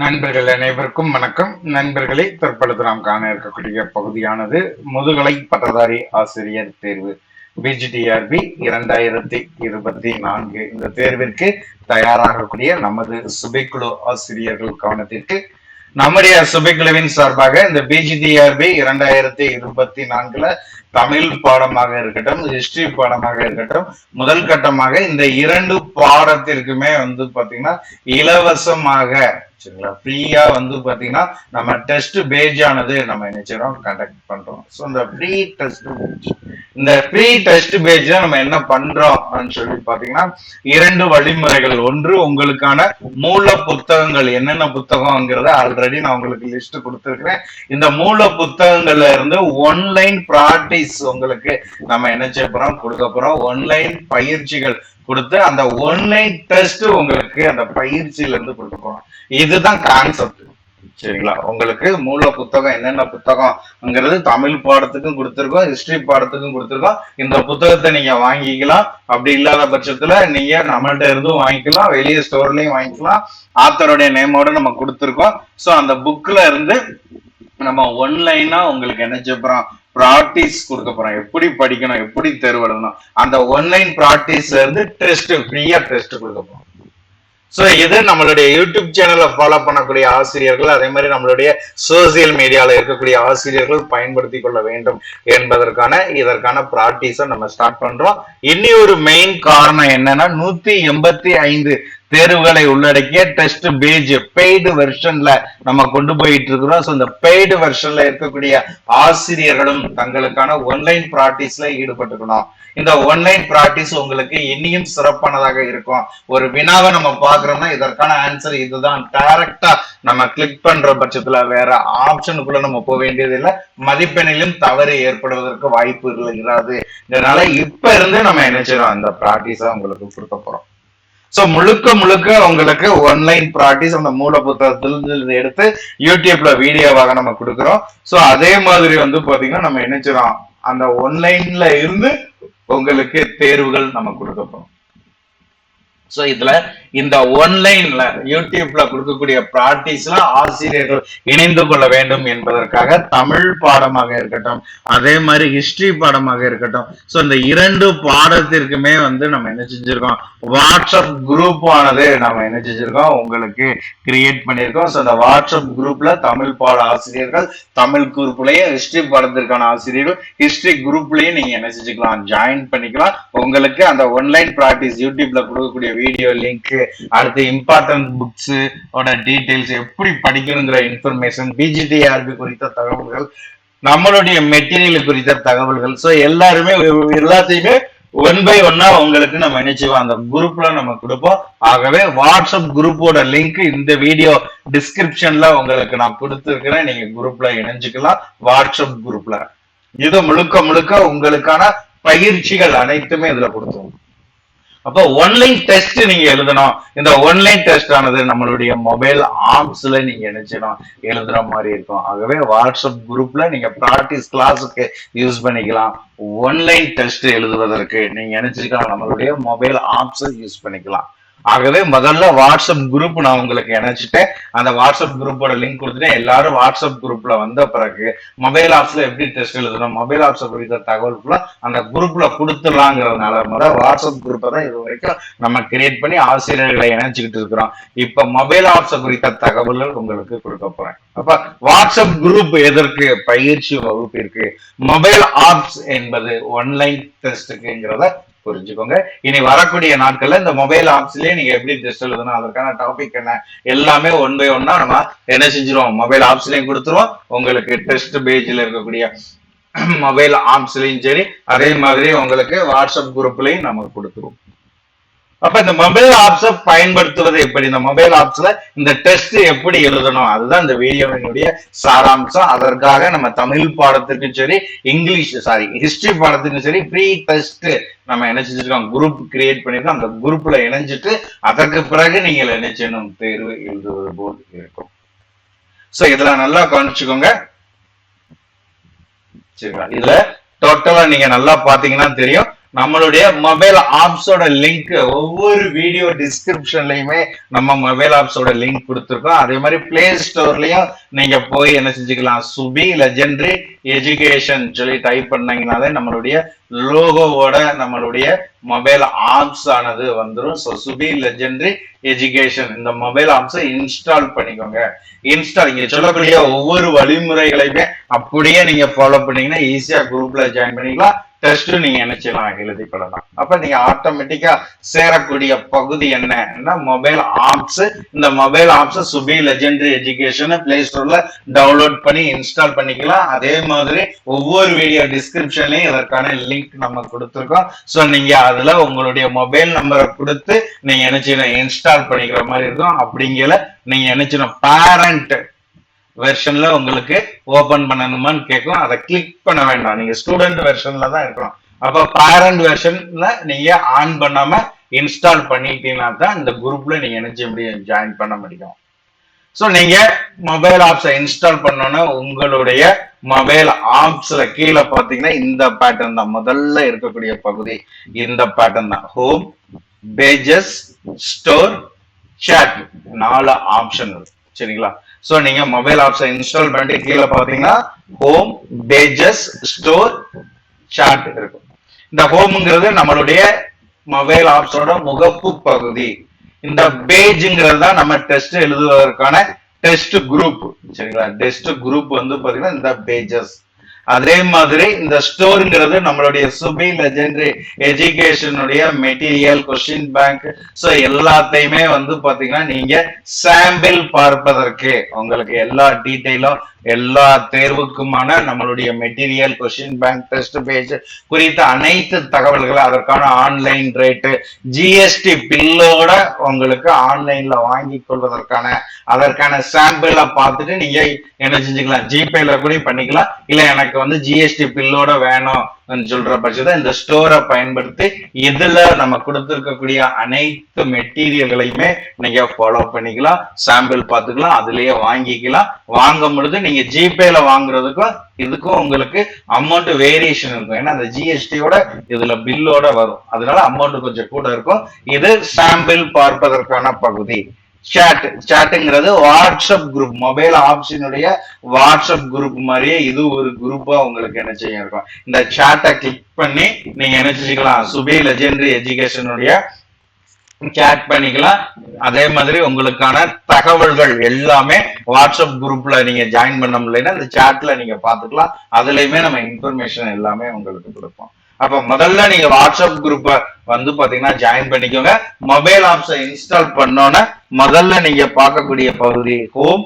நண்பர்கள் அனைவருக்கும் வணக்கம். நண்பர்களை தற்பொழுது நாம் காண இருக்கக்கூடிய பகுதியானது முதுகலை பட்டதாரி ஆசிரியர் தேர்வு பிஜிடிஆர்பி இரண்டாயிரத்தி இருபத்தி நான்கு. இந்த தேர்விற்கு தயாராகக்கூடிய நமது சுபைக்குழு ஆசிரியர்கள் கவனத்திற்கு நம்முடைய சுபைக்குழுவின் சார்பாக இந்த பிஜிடிஆர்பி இரண்டாயிரத்தி இருபத்தி நான்குல தமிழ் பாடமாக இருக்கட்டும் ஹிஸ்டரி பாடமாக இருக்கட்டும் முதல் கட்டமாக இந்த இரண்டு பாடத்திற்குமே வந்து பாத்தீங்கன்னா இலவசமாக சரிங்களா? ஃப்ரீயா வந்து பாத்தீங்கன்னா நம்ம டெஸ்ட் பேஜ் ஆனது நம்ம என்ன செய்யறோம் கண்டக்ட் பண்றோம். ஸோ இந்த ஃப்ரீ டெஸ்ட் பேஜ் இந்த ஃப்ரீ டெஸ்ட் பேஜ்ல நம்ம என்ன பண்றோம் அப்படின்னு சொல்லி பாத்தீங்கன்னா இரண்டு வழிமுறைகள். ஒன்று உங்களுக்கான மூல புத்தகங்கள். என்னென்ன புத்தகம்ங்கிறத ஆல்ரெடி நான் உங்களுக்கு லிஸ்ட் கொடுத்துருக்கிறேன். இந்த மூல புத்தகங்கள்ல இருந்து ஒன்லைன் ப்ராக்டிஸ் உங்களுக்கு நம்ம என்ன செய்ய போறோம்? கொடுக்க போறோம். ஒன்லைன் பயிற்சிகள். கொடுத்து அந்த ஒன்லைன் டெஸ்ட் உங்களுக்கு அந்த பயிற்சியில இருந்து கொடுக்க இதுதான் கான்செப்ட் சரிங்களா? உங்களுக்கு மூல புத்தகம் என்னென்ன புத்தகம்ங்கிறது தமிழ் பாடத்துக்கும் கொடுத்துருக்கோம் ஹிஸ்டரி பாடத்துக்கும் கொடுத்துருக்கோம். இந்த புத்தகத்தை நீங்க வாங்கிக்கலாம். அப்படி இல்லாத பட்சத்துல நீங்க நம்மள்ட்ட இருந்தும் வாங்கிக்கலாம் வெளியே ஸ்டோர்லயும் வாங்கிக்கலாம். ஆத்தருடைய நேமோட நம்ம கொடுத்துருக்கோம். ஸோ அந்த புக்ல இருந்து நம்ம ஒன்லைனா உங்களுக்கு என்ன செய்யறோம் ப்ராக்டிஸ் கொடுக்க போறோம் எப்படி படிக்கணும் எப்படி தேர்வு எழுதணும் அந்த ஒன்லைன் ப்ராக்டிஸ்ல இருந்து டெஸ்ட் ஃப்ரீயா டெஸ்ட் கொடுக்க போறோம். ஸோ இது நம்மளுடைய யூடியூப் சேனலை ஃபாலோ பண்ணக்கூடிய ஆசிரியர்கள் அதே மாதிரி நம்மளுடைய சோசியல் மீடியால இருக்கக்கூடிய ஆசிரியர்கள் பயன்படுத்தி கொள்ள வேண்டும் என்பதற்கான இதற்கான ப்ராக்டிஸை நம்ம ஸ்டார்ட் பண்றோம். இனி ஒரு மெயின் காரணம் என்னன்னா நூத்தி எண்பத்தி ஐந்து தேர்வுகளை உள்ளடக்கிய டெஸ்ட் பேஜ் பெய்டு வெர்ஷன்ல நம்ம கொண்டு போயிட்டு இருக்கிறோம் ஸோ இந்த பெய்டு வெர்ஷன்ல இருக்கக்கூடிய ஆசிரியர்களும் தங்களுக்கான ஒன்லைன் ப்ராக்டிஸ்ல ஈடுபட்டுக்கணும் இந்த ஒன்லைன் ப்ராக்டிஸ் உங்களுக்கு இனியும் சிறப்பானதாக இருக்கும். ஒரு வினாவை நம்ம பாக்குறோம்னா இதற்கான ஆன்சர் இதுதான். டைரக்டா நம்ம கிளிக் பண்ற பட்சத்துல வேற ஆப்ஷனுக்குள்ள நம்ம போக வேண்டியது இல்லை மதிப்பெண்ணிலும் தவறு ஏற்படுவதற்கு வாய்ப்பு இல்லாது இதனால இப்ப இருந்து நம்ம என்ன செய்யறோம்? அந்த ப்ராக்டிஸா உங்களுக்கு கொடுக்க போறோம். சோ முழுக்க முழுக்க உங்களுக்கு ஒன்லைன் ப்ராக்டிஸ் அந்த மூல புத்தகத்திலிருந்து எடுத்து யூடியூப்ல வீடியோவாக நம்ம கொடுக்குறோம். சோ அதே மாதிரி வந்து பாத்தீங்கன்னா நம்ம என்ன செய்றோம் அந்த ஒன்லைன்ல இருந்து உங்களுக்கு தேர்வுகள் நம்ம கொடுக்க போறோம். ஸோ இதுல இந்த ஒன்லைன்ல யூடியூப்ல கொடுக்கக்கூடிய ப்ராக்டிஸ்ல ஆசிரியர்கள் இணைந்து கொள்ள வேண்டும் என்பதற்காக தமிழ் பாடமாக இருக்கட்டும் அதே மாதிரி ஹிஸ்டரி பாடமாக இருக்கட்டும். ஸோ இந்த இரண்டு பாடத்திற்குமே வந்து நம்ம என்ன செஞ்சிருக்கோம்? வாட்ஸ்அப் குரூப் ஆனது நம்ம என்ன செஞ்சிருக்கோம்? உங்களுக்கு கிரியேட் பண்ணியிருக்கோம். ஸோ அந்த வாட்ஸ்அப் குரூப்ல தமிழ் பாட ஆசிரியர்கள் தமிழ் குரூப்லயே ஹிஸ்டரி பாடத்திற்கான ஆசிரியர்கள் ஹிஸ்டரி குரூப்லயும் நீங்க என்ன செஞ்சுக்கலாம்? ஜாயின் பண்ணிக்கலாம். உங்களுக்கு அந்த ஒன்லைன் ப்ராக்டிஸ் யூடியூப்ல கொடுக்கக்கூடிய வீடியோ லிங்க் அடுத்து இம்பார்ட்டன்ட் புக்ஸ் ஓட டீடைல்ஸ் எப்படி படிக்கணுங்கிற இன்ஃபர்மேஷன் பிஜிடிஆர்பி குறித்த தகவல்கள் நம்மளுடைய மெட்டீரியல் குறித்த தகவல்கள். ஸோ எல்லாருமே எல்லாத்தையுமே ஒன் பை ஒன்னா உங்களுக்கு நம்ம நினைச்சுவோம் அந்த குரூப்ல நம்ம கொடுப்போம். ஆகவே வாட்ஸ்அப் குரூப்போட லிங்க் இந்த வீடியோ டிஸ்கிரிப்ஷன்ல உங்களுக்கு நான் கொடுத்துருக்கிறேன். நீங்க குரூப்ல இணைஞ்சுக்கலாம். வாட்ஸ்அப் குரூப்ல இது முழுக்க முழுக்க உங்களுக்கான பயிற்சிகள் அனைத்துமே இதுல கொடுத்துருவோம். அப்போ ஒன்லைன் டெஸ்ட் நீங்க எழுதணும். இந்த ஒன்லைன் டெஸ்ட் ஆனது நம்மளுடைய மொபைல் ஆப்ஸ்ல நீங்க நினைச்சிடும் எழுதுற மாதிரி இருக்கும். ஆகவே வாட்ஸ்அப் குரூப்ல நீங்க ப்ராக்டிஸ் கிளாஸுக்கு யூஸ் பண்ணிக்கலாம். ஒன்லைன் டெஸ்ட் எழுதுவதற்கு நீங்க நினைச்சிருக்கலாம் நம்மளுடைய மொபைல் ஆப்ஸ் யூஸ் பண்ணிக்கலாம். ஆகவே முதல்ல வாட்ஸ்அப் குரூப் நான் உங்களுக்கு இணைச்சிட்டேன். அந்த வாட்ஸ்அப் குரூப்போட லிங்க் கொடுத்துட்டேன். எல்லாரும் வாட்ஸ்அப் குரூப்ல வந்த பிறகு மொபைல் ஆப்ஸ்ல எப்படி டெஸ்ட் எழுதணும் மொபைல் ஆப்ஸ் குறித்த தகவல் அந்த குரூப்ல கொடுத்துடலாங்கிறதுனால முதல் வாட்ஸ்அப் குரூப்பை தான் இது வரைக்கும் நம்ம கிரியேட் பண்ணி ஆசிரியர்களை இணைச்சுக்கிட்டு இருக்கிறோம். இப்ப மொபைல் ஆப்ஸ் குறித்த தகவல்கள் உங்களுக்கு கொடுக்க போறேன். அப்ப வாட்ஸ்அப் குரூப் எதற்கு? பயிற்சி வகுப்பிற்கு. மொபைல் ஆப்ஸ் என்பது ஒன்லைன் டெஸ்ட்டுக்குங்கிறத புரிஞ்சுக்கோங்க. இனி வரக்கூடிய நாட்கள்ல இந்த மொபைல் ஆப்ஸ்லயே நீங்க எப்படி டெஸ்ட் எழுதணும் அதற்கான டாபிக் என்ன எல்லாமே ஒன் பை ஒன்னா நம்ம என்ன செஞ்சிருவோம்? மொபைல் ஆப்ஸ்லயும் கொடுத்துருவோம். உங்களுக்கு டெஸ்ட் பேஜ்ல இருக்கக்கூடிய மொபைல் ஆப்ஸ்லயும் சரி அதே மாதிரி உங்களுக்கு வாட்ஸ்அப் குரூப்லயும் நம்ம கொடுத்துருவோம். அப்ப இந்த மொபைல் ஆப்ஸ பயன்படுத்துவது எப்படி? இந்த மொபைல் ஆப்ஸ்ல இந்த டெஸ்ட் எப்படி எழுதணும்? அதுதான் இந்த வீடியோவினுடைய சாராம்சம். அதற்காக நம்ம தமிழ் பாடத்திற்கும் சரி இங்கிலீஷ் சாரி ஹிஸ்டரி பாடத்துக்கும் சரி ப்ரீ டெஸ்ட் நம்ம என்ன செஞ்சிருக்கோம்? குரூப் கிரியேட் பண்ணிருக்கோம். அந்த குரூப்ல இணைஞ்சிட்டு அதற்கு பிறகு நீங்க என்ன செய்யணும்? தேர்வு எழுதுவது போல் இருக்கும். சோ இதுல நல்லா கவனிச்சுக்கோங்க. சரிங்களா இதுல டோட்டலா நீங்க நல்லா பாத்தீங்கன்னா தெரியும். நம்மளுடைய மொபைல் ஆப்ஸோட லிங்க் ஒவ்வொரு வீடியோ டிஸ்கிரிப்ஷன்லயுமே நம்ம மொபைல் ஆப்ஸோட லிங்க் கொடுத்துருக்கோம். அதே மாதிரி பிளே ஸ்டோர்லயும் நீங்க போய் என்ன செஞ்சுக்கலாம்? சுபி லெஜெண்டரி எஜுகேஷன் சொல்லி டைப் பண்ணீங்கனாலே நம்மளுடைய லோகோவோட நம்மளுடைய மொபைல் ஆப்ஸ் ஆனது வந்துடும் ஸோ சுபி லெஜெண்டரி எஜுகேஷன் இந்த மொபைல் ஆப்ஸை இன்ஸ்டால் பண்ணிக்கோங்க. இன்ஸ்டால் இங்க சொல்லக்கூடிய ஒவ்வொரு வழிமுறைகளையுமே அப்படியே நீங்க ஃபாலோ பண்ணீங்கன்னா ஈஸியா குரூப்ல ஜாயின் பண்ணிக்கலாம். டெஸ்ட் நீங்க நினைச்சலாம் எழுதி கொள்ளலாம். அப்ப நீங்க ஆட்டோமேட்டிக்கா சேரக்கூடிய பகுதி என்னன்னா மொபைல் ஆப்ஸ் இந்த mobile apps Subi legendary education play ஸ்டோர்ல டவுன்லோட் பண்ணி இன்ஸ்டால் பண்ணிக்கலாம். அதே மாதிரி ஒவ்வொரு வீடியோ டிஸ்கிரிப்ஷன்லயும் இதற்கான லிங்க் நம்ம கொடுத்துருக்கோம். சோ நீங்க அதுல உங்களுடைய மொபைல் நம்பரை கொடுத்து நீங்க நினைச்சீங்க இன்ஸ்டால் பண்ணிக்கிற மாதிரி இருக்கும். அப்படிங்கிற நீங்க நினைச்சணும் பேரண்ட் வெர்ஷன்ல உங்களுக்கு ஓபன் பண்ணணுமான்னு கேட்கும். அதை கிளிக் பண்ண வேண்டாம். நீங்க ஸ்டூடெண்ட் வெர்ஷன்ல தான் இருக்கணும். அப்ப பேரண்ட் வெர்ஷன்ல நீங்க ஆன் பண்ணாம இன்ஸ்டால் பண்ணிட்டீங்கன்னா தான் இந்த குரூப்ல நீங்க நினைச்ச முடியும் ஜாயின் பண்ண முடியும். ஸோ நீங்க மொபைல் ஆப்ஸை இன்ஸ்டால் பண்ணோன்னா உங்களுடைய மொபைல் ஆப்ஸ்ல கீழே பாத்தீங்கன்னா இந்த பேட்டர்ன் தான். முதல்ல இருக்கக்கூடிய பகுதி இந்த பேட்டர்ன் தான். Home pages store chat. நாலு ஆப்ஷன் சரிங்களா? சோ நீங்க மொபைல் ஆப்ஸை இன்ஸ்டால் பண்ணிட்டு கீழே பாத்தீங்கன்னா ஹோம் பேஜஸ் ஸ்டோர் சாட் இருக்கும். இந்த ஹோம்ங்கிறது நம்மளுடைய மொபைல் ஆப்ஸோட முகப்பு பகுதி. இந்த பேஜுங்கிறது தான் நம்ம டெஸ்ட் எழுதுவதற்கான டெஸ்ட் குரூப் சரிங்களா? டெஸ்ட் குரூப் வந்து பாத்தீங்கன்னா இந்த பேஜஸ் அதே மாதிரி இந்த ஸ்டோருங்கிறது நம்மளுடைய சுபி லெஜெண்டரி எஜுகேஷனுடைய மெட்டீரியல் கொஸ்டின் பேங்க் சோ எல்லாத்தையுமே வந்து பாத்தீங்கன்னா நீங்க சாம்பிள் பார்ப்பதற்கு உங்களுக்கு எல்லா டீட்டெயிலும் எல்லா தேர்வுக்குமான நம்மளுடைய material question bank test page குறித்த அனைத்து தகவல்களும் அதற்கான ஆன்லைன் ரேட்டு ஜிஎஸ்டி பில்லோட உங்களுக்கு ஆன்லைன்ல வாங்கி கொள்வதற்கான அதற்கான சாம்பிளை பார்த்துட்டு நீங்க என்ன செஞ்சுக்கலாம்? ஜிபேல கூட பண்ணிக்கலாம். இல்ல எனக்கு வந்து ஜிஎஸ்டி பில்லோட வேணும் சொல்ற பட்சத்தை இந்த ஸ்டோரை பயன்படுத்தி இதுல நம்ம கொடுத்துருக்கக்கூடிய அனைத்து மெட்டீரியல்களையுமே நீங்க ஃபாலோ பண்ணிக்கலாம் சாம்பிள் பார்த்துக்கலாம் அதுலயே வாங்கிக்கலாம். வாங்கும் பொழுது நீங்க ஜிபேல வாங்குறதுக்கும் இதுக்கும் உங்களுக்கு அமௌண்ட் வேரியேஷன் இருக்கும். ஏன்னா அந்த ஜிஎஸ்டியோட இதுல பில்லோட வரும். அதனால அமௌண்ட் கொஞ்சம் கூட இருக்கும். இது சாம்பிள் பார்ப்பதற்கான பகுதி. சேட் சேட்டுங்கிறது வாட்ஸ்அப் குரூப் மொபைல் ஆப்ஷனுடைய வாட்ஸ்அப் குரூப் மாதிரியே இது ஒரு குரூப்பா உங்களுக்கு என்ன செய்ய இருக்கும். இந்த சேட்டை கிளிக் பண்ணி நீங்க என்ன செஞ்சுக்கலாம் சுபே லெஜெண்டரி எஜுகேஷனுடைய சேட் பண்ணிக்கலாம். அதே மாதிரி உங்களுக்கான தகவல்கள் எல்லாமே வாட்ஸ்அப் குரூப்ல நீங்க ஜாயின் பண்ண முடியலன்னா இந்த சேட்ல நீங்க பாத்துக்கலாம் அதுலயுமே நம்ம இன்ஃபர்மேஷன் எல்லாமே உங்களுக்கு கொடுப்போம். அப்ப முதல்ல நீங்க வாட்ஸ்அப் குரூப்ப வந்து பாத்தீங்கன்னா ஜாயின் பண்ணிக்கோங்க. மொபைல் ஆப்ஸை இன்ஸ்டால் பண்ணோன்னே முதல்ல நீங்க பார்க்கக்கூடிய பகுதி ஹோம்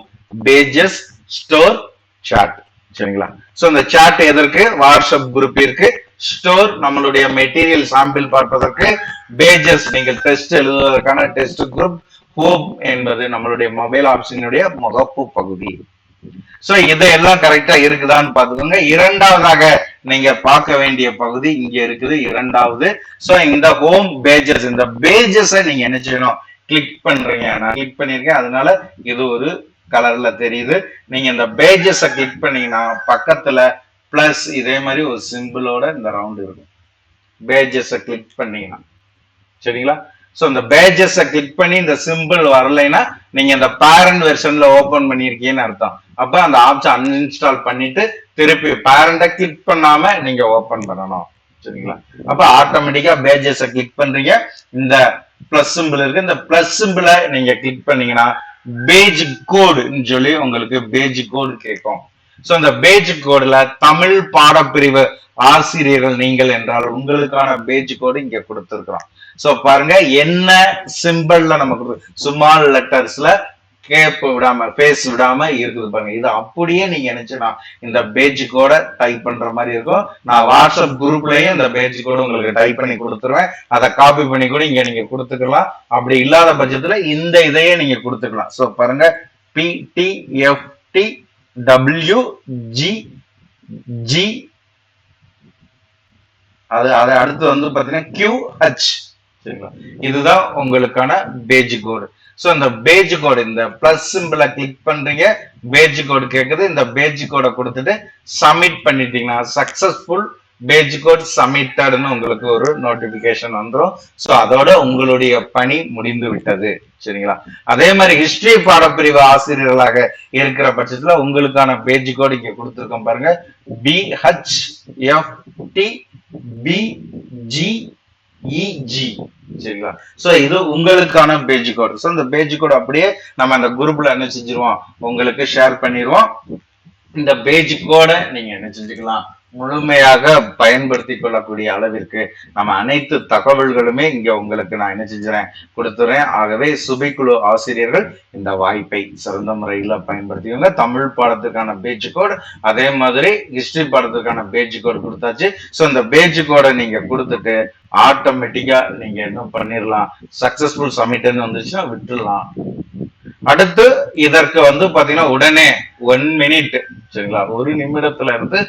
பேஜஸ் ஸ்டோர் சாட் சரிங்களா? சோ இந்த சாட் எதற்கு? வாட்ஸ்அப் குரூப்பிற்கு ஸ்டோர் நம்மளுடைய மெட்டீரியல் சாம்பிள் பார்ப்பதற்கு பேஜஸ் நீங்கள் டெஸ்ட் எழுதுவதற்கான டெஸ்ட் குரூப் ஹோம் என்பது நம்மளுடைய மொபைல் ஆப்ஷனுடைய முகப்பு பகுதி. சோ இதெல்லாம் கரெக்டா இருக்குதான்னு பாத்துக்கோங்க இரண்டாவதாக நீங்க பார்க்க வேண்டிய பகுதி இங்க இருக்குது இரண்டாவது. சோ இந்த ஹோம் பேஜஸ் இந்த பேஜஸ நீங்க என்ன செய்யணும்? கிளிக் பண்றீங்க. நான் கிளிக் பண்ணிருக்கேன் அதனால இது ஒரு கலர்ல தெரியுது. நீங்க இந்த பேஜஸ கிளிக் பண்ணீங்கன்னா பக்கத்துல பிளஸ் இதே மாதிரி ஒரு சிம்பிளோட இந்த ரவுண்ட் இருக்கும். பேஜஸ கிளிக் பண்ணீங்கன்னா. சரிங்களா? ஸோ இந்த பேஜஸை கிளிக் பண்ணி இந்த சிம்பிள் வரலைன்னா நீங்க இந்த பேரண்ட் வெர்ஷன்ல ஓபன் பண்ணியிருக்கீங்கன்னு அர்த்தம். அப்ப அந்த ஆப்ஷன் அன்இன்ஸ்டால் பண்ணிட்டு திருப்பி பேரண்ட கிளிக் பண்ணாம நீங்க ஓபன் பண்ணணும். சரிங்களா? அப்ப ஆட்டோமேட்டிக்கா பேஜஸை கிளிக் பண்றீங்க. இந்த பிளஸ் சிம்பிள் இருக்கு. இந்த பிளஸ் சிம்பிளை நீங்க கிளிக் பண்ணீங்கன்னா பேஜ் கோடுன்னு சொல்லி உங்களுக்கு பேஜ் கோடு கேட்கும். சோ அந்த பேஜ் கோடுல தமிழ் பாடப்பிரிவு ஆசிரியர்கள் நீங்கள் என்றால் உங்களுக்கான பேஜ் கோடு இங்க கொடுத்திருக்கிறோம். சோ பாருங்க என்ன சிம்பிள்ல நமக்கு சுமால் லெட்டர்ஸ்ல கேப் விடாம பேஸ் விடாம இருக்குது பாருங்க. இது அப்படியே நீங்க நினைச்சுனா இந்த பேஜ் கோட டைப் பண்ற மாதிரி இருக்கும். நான் வாட்ஸ்அப் குரூப்லயும் இந்த பேஜ் கோட உங்களுக்கு டைப் பண்ணி கொடுத்துருவேன். அதை காப்பி பண்ணி கூட இங்க நீங்க கொடுத்துக்கலாம். அப்படி இல்லாத பட்சத்துல இந்த இதையே நீங்க கொடுத்துக்கலாம். சோ பாருங்க B D D W G G அது அதை அடுத்து வந்து பாத்தீங்கன்னா கியூஹச் சரிங்களா? இதுதான் உங்களுக்கான பேஜ் கோடு சோ இந்த பேஜ் கோடு இந்த பிளஸ் சிம்பிளை கிளிக் பண்றீங்க பேஜ் கோடு கேட்குது இந்த பேஜ் கோடை கொடுத்துட்டு சப்மிட் பண்ணிட்டீங்கன்னா சக்சஸ்ஃபுல் பேஜ் கோட் சப்மிட்டட்னு உங்களுக்கு ஒரு நோட்டிபிகேஷன் வந்துரும். சோ அதோட உங்களுடைய பணி முடிந்து விட்டது. சரிங்களா? அதே மாதிரி ஹிஸ்டரி பாடப்பிரிவு ஆசிரியர்களாக இருக்கிற பட்சத்துல உங்களுக்கான பேஜ் கோட் இங்க கொடுத்துருக்கோம் பாருங்க. P H F D P G E G சரிங்களா? சோ இது உங்களுக்கான பேஜ் கோட் சோ இந்த பேஜ் கோட் அப்படியே நம்ம அந்த குரூப்ல என்ன செஞ்சிருவோம் உங்களுக்கு ஷேர் பண்ணிடுவோம் இந்த பேஜ் கோடை நீங்க என்ன செஞ்சுக்கலாம் முழுமையாக பயன்படுத்தி கொள்ளக்கூடிய அளவிற்கு நம்ம அனைத்து தகவல்களுமே இங்க உங்களுக்கு நான் என்ன செஞ்சுறேன் கொடுத்துறேன். ஆகவே சுபைக்குழு ஆசிரியர்கள் இந்த வாய்ப்பை சிறந்த முறையில பயன்படுத்திக்கோங்க. தமிழ் பாடத்துக்கான பேஜ் கோட் அதே மாதிரி ஹிஸ்டரி பாடத்துக்கான பேஜ் கோட் கொடுத்தாச்சு. ஸோ இந்த பேஜ் கோடை நீங்க கொடுத்துட்டு ஆட்டோமேட்டிக்கா நீங்க என்ன பண்ணிடலாம் சக்சஸ்ஃபுல் சமிட்னு வந்துச்சுன்னா விட்டுடலாம் அடுத்து இதற்கு வந்து பாத்தீங்கன்னா உடனே ஒன் மினிட் சரிங்களா? ஒரு நிமிடத்துல இருந்து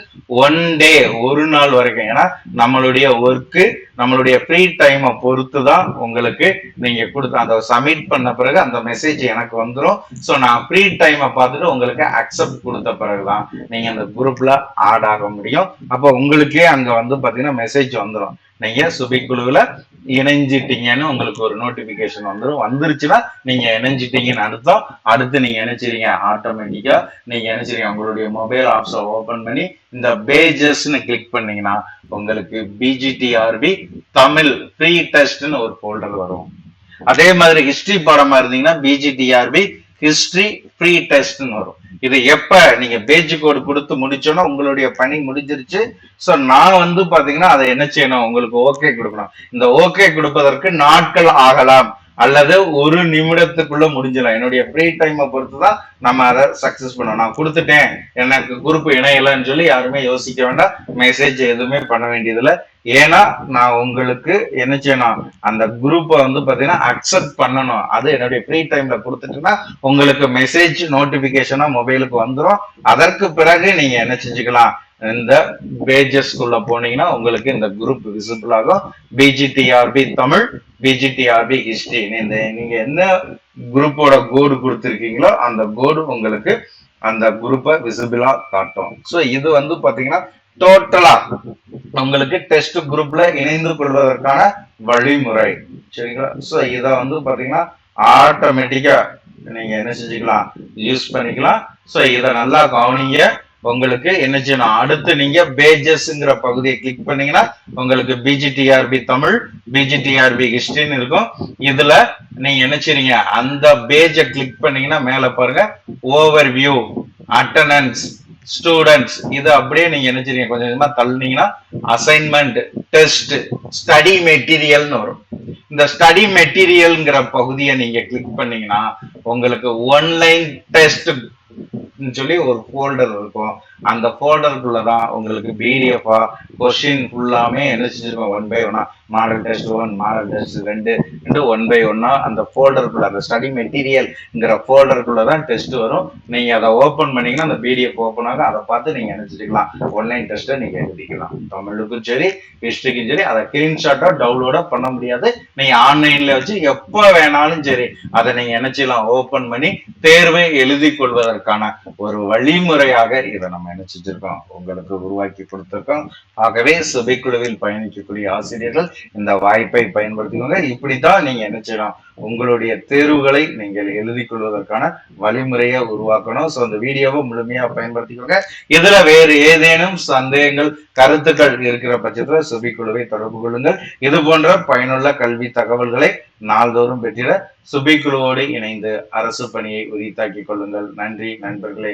ஒன் டே ஒரு நாள் வரைக்கும். ஏன்னா நம்மளுடைய ஒர்க்கு நம்மளுடைய ஃப்ரீ டைமை பொறுத்து தான் உங்களுக்கு நீங்க கொடுத்த அந்த சப்மிட் பண்ண பிறகு அந்த மெசேஜ் எனக்கு வந்துடும் ஸோ நான் ஃப்ரீ டைமை பார்த்துட்டு உங்களுக்கு அக்செப்ட் கொடுத்த பிறகுதான் நீங்க அந்த குரூப்ல ஆட் ஆக முடியும். அப்போ உங்களுக்கே அங்க வந்து பாத்தீங்கன்னா மெசேஜ் வந்துடும் நீங்க சுபி குழுவில் இணைஞ்சிட்டீங்கன்னு உங்களுக்கு ஒரு நோட்டிபிகேஷன் வந்துடும் வந்துருச்சுன்னா நீங்க இணைஞ்சிட்டீங்கன்னு அர்த்தம். அடுத்து நீங்க இணைச்சிருங்க ஆட்டோமேட்டிக்கா நீங்க நினைச்சிருங்க உங்களுடைய மொபைல் ஆப்ஸை ஓபன் பண்ணி இந்த பேஜஸ்ன்னு கிளிக் பண்ணீங்கன்னா உங்களுக்கு பிஜிடிஆர்பி தமிழ் ஃப்ரீ டெஸ்ட்னு ஒரு ஃபோல்டர் வரும். அதே மாதிரி ஹிஸ்டரி பாடமா இருந்தீங்கன்னா பிஜிடிஆர்பி ஹிஸ்டரி ஃப்ரீ டெஸ்ட்னு வரும். இது எப்ப? நீங்க பேஜ் கோடு கொடுத்து முடிச்சோன்னா உங்களுடைய பணி முடிஞ்சிருச்சு. சோ நான் வந்து பாத்தீங்கன்னா அதை என்ன செய்யணும்? உங்களுக்கு ஓகே கொடுக்கணும். இந்த ஓகே கொடுப்பதற்கு நாட்கள் ஆகலாம். அல்லது ஒரு நிமிடத்துக்குள்ள முடிஞ்சிடும் என்னுடைய ஃப்ரீ டைமை பொறுத்து தான் நம்ம அதை சக்சஸ் பண்ணோம் நான் கொடுத்துட்டேன். எனக்கு குரூப் இணையலன்னு சொல்லி யாருமே யோசிக்க வேண்டாம். மெசேஜ் எதுவுமே பண்ண வேண்டியதில்லை. ஏன்னா நான் உங்களுக்கு என்ன செய்யணும்? அந்த குரூப்பை வந்து பார்த்தீங்கன்னா அக்செப்ட் பண்ணணும். அது என்னுடைய ஃப்ரீ டைம்ல கொடுத்துட்டுன்னா உங்களுக்கு மெசேஜ் நோட்டிபிகேஷனா மொபைலுக்கு வந்துடும் அதற்கு பிறகு நீங்க என்ன செஞ்சுக்கலாம்? இந்த பேஜஸ்குள்ள போனீங்கன்னா உங்களுக்கு இந்த குரூப் விசிபிள் ஆகும். P G T R B Tamil P G T R B history இந்த நீங்க என்ன குரூப்போட கோடு கொடுத்துருக்கீங்களோ அந்த கோடு உங்களுக்கு அந்த குரூப்பை விசிபிளா காட்டும். ஸோ இது வந்து பாத்தீங்கன்னா டோட்டலா உங்களுக்கு டெஸ்ட் குரூப்ல இணைந்து கொள்வதற்கான வழிமுறை. சரிங்களா? ஸோ இதை வந்து பாத்தீங்கன்னா ஆட்டோமேட்டிக்கா நீங்க என்ன செஞ்சுக்கலாம் யூஸ் பண்ணிக்கலாம். ஸோ இதை நல்லா கவனிங்க. உங்களுக்கு என்ன செய்யணும் அடுத்து நீங்க பேஜஸ்ங்கிற பகுதியை கிளிக் பண்ணீங்கன்னா உங்களுக்கு பிஜிடிஆர்பி தமிழ் பிஜிடிஆர்பி ஹிஸ்டரின்னு இருக்கும். இதுல நீங்க என்ன செய்றீங்க அந்த பேஜை கிளிக் பண்ணீங்கன்னா மேல பாருங்க ஓவர் வியூ அட்டண்டன்ஸ் ஸ்டூடெண்ட்ஸ் இது அப்படியே நீங்க என்ன செய்றீங்க கொஞ்சம் கொஞ்சமா தள்ளினீங்கன்னா அசைன்மெண்ட் டெஸ்ட் ஸ்டடி மெட்டீரியல்னு வரும். இந்த ஸ்டடி மெட்டீரியல்ங்கிற பகுதியை நீங்க கிளிக் பண்ணீங்கன்னா உங்களுக்கு ஒன்லைன் டெஸ்ட் சொல்லி ஒரு ஃபோல்டர் இருக்கும். அந்த ஃபோல்டருக்குள்ள தான் உங்களுக்கு பிடிஎஃபா கொஸ்டின் ஃபுல்லாமே என்ன செஞ்சிருக்கோம் ஒன் பை ஒன்னா model test one model test ரெண்டு ரெண்டு ஒன் பை ஒன்னா அந்த ஃபோல்டருக்குள்ள அந்த ஸ்டடி மெட்டீரியல்ங்கிற ஃபோல்டருக்குள்ள தான் டெஸ்ட் வரும். நீங்க அதை ஓப்பன் பண்ணீங்கன்னா அந்த பிடிஎஃப் ஓப்பன் ஆகும். அதை பார்த்து நீங்க நினைச்சிருக்கலாம் ஆன்லைன் டெஸ்ட்டை நீங்க எழுதிக்கலாம். தமிழுக்கும் சரி ஹிஸ்டரிக்கும் சரி அதை ஸ்கிரீன்ஷாட்டா டவுன்லோடா பண்ண முடியாது. நீங்க ஆன்லைன்ல வச்சு எப்போ வேணாலும் சரி அதை நீங்க என்ன செய்யலாம்? பண்ணி தேர்வை எழுதி கொள்வதற்கான ஒரு வழிமுறையாக இதை நம்ம என்ன உங்களுக்கு உருவாக்கி கொடுத்துருக்கோம் ஆகவே சுபைக்குழுவில் பயணிக்கக்கூடிய ஆசிரியர்கள் இந்த வாய்ப்பை பயன்படுத்திக்கோங்க. இப்படித்தான் நீங்க என்ன செய்யணும் உங்களுடைய தேர்வுகளை நீங்கள் எழுதி கொள்வதற்கான வழிமுறையை உருவாக்கணும். ஸோ அந்த வீடியோவை முழுமையா பயன்படுத்திக்கோங்க. இதுல வேறு ஏதேனும் சந்தேகங்கள் கருத்துக்கள் இருக்கிற பட்சத்துல சுபிக்குழுவை தொடர்பு கொள்ளுங்கள். இது போன்ற பயனுள்ள கல்வி தகவல்களை நாள்தோறும் பெற்றிட சுபிக்குழுவோடு இணைந்து அரசு பணியை உரித்தாக்கிக் கொள்ளுங்கள். நன்றி நண்பர்களே.